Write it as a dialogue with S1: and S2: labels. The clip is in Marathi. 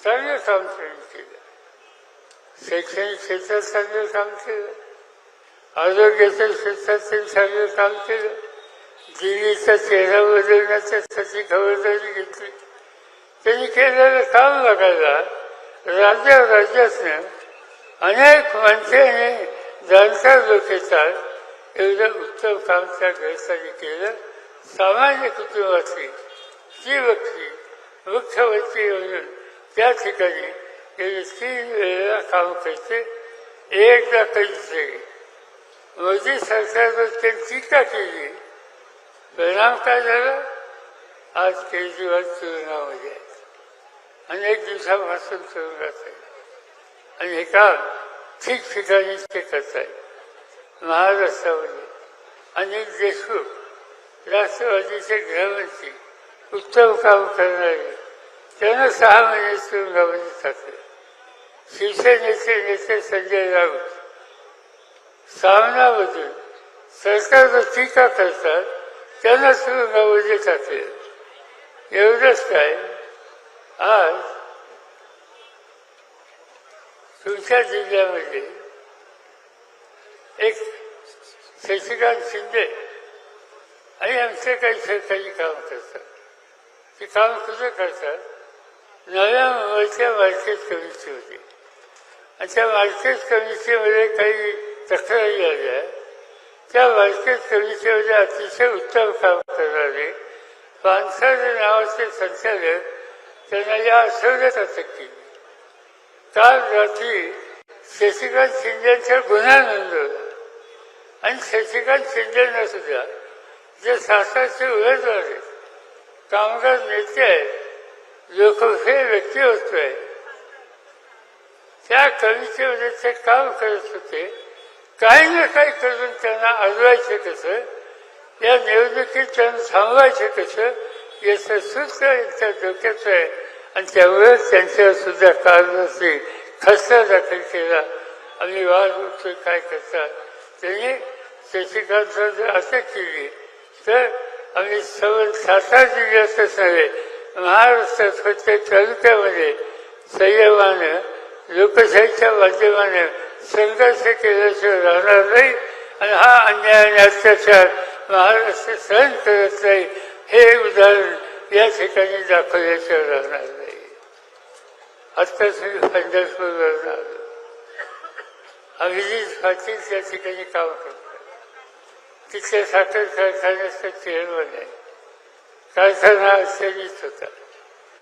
S1: चांगलं काम त्यांनी केलं शैक्षणिक क्षेत्रात चांगलं काम केलं आरोग्याच्या क्षेत्रात त्यांनी चांगलं काम केलं दिल्लीचा चेहरा बदलण्याच्या खबरदारी घेतली त्यांनी केलेलं काम बघायला राज्या राज्यातनं अनेक मंत्र्याने जाणकार लोक येतात एवढं उत्तम काम त्या ग्रस्तांनी केलं सामान्य कुटुंबातली ती व्यक्ती मुख्यमंत्री म्हणून त्या ठिकाणी गेले तीन वेळेला काम करते. एकदा कधीच मोदी सरकारवर त्यांनी टीका केली. परिणाम काय झाला? आज केजरीवाल तुरुंगामध्ये आहेत. अनेक दिवसापासून तुरुंगात आहे आणि हे काम ठिकठिकाणी ते करत आहेत. महाराष्ट्रामध्ये अनेक देशमुख राष्ट्रवादीचे गृहमंत्री उत्तम काम करणारे. त्यांना सहा महिने तुरुंगामध्ये टाकले. शिवसेनेचे नेते संजय राऊत. सामनामधून सरकारवर टीका करतात त्यांना तुरुंगामध्ये टाकले. एवढंच काय? आज तुमच्या जिल्ह्यामध्ये एक शशिकांत शिंदे आणि आमचे काही सरकारी काम करतात. ते काम कुठं करतात. नव्या मुंबईच्या मार्केट कमिटी होती. आणि त्या मार्केट कमिटीमध्ये काही तक्रारी आल्या. त्या मार्केट कमिटीमध्ये अतिशय उत्तम काम करणारे पानसारे नावाचे संचालक त्यांना या आठवड्यात अटक केली. काल रात्री शशिकांत शिंदेचा गुन्हा नोंदवला. आणि शशिकांत शिंदेना सुद्धा जे शासनाचे उमेदवार आहेत कामगार नेते आहेत लोकप्रिय व्यक्तिमत्व आहे त्या कमिटीमध्ये ते काम करत होते. काही ना काही करून त्यांना अडवायचे कसं या निवडणुकीत त्यांना थांबवायचे कसं याचं सूत्र यांच्या डोक्याचं आहे. आणि त्यामुळे त्यांच्यावर सुद्धा कारणाची खसरा दाखल केला. आम्ही वाद उठतो काय करतात? त्यांनी शशिकांत जर अटक केली. तर आम्ही सवन सातारा जिल्ह्यातच झाले महाराष्ट्रात प्रत्येक तालुक्यामध्ये संयमानं लोकशाहीच्या माध्यमाने संघर्ष केल्याशिवाय राहणार नाही आणि हा अन्याय आणि अत्याचार महाराष्ट्र सहन करत नाही हे उदाहरण या ठिकाणी दाखवल्याशिवाय राहणार नाही. आत्ताच मी राहणार आलो. अभिजित पाटील त्या ठिकाणी काम 規制されてる会社し人っていうのね、会社の焦りとか、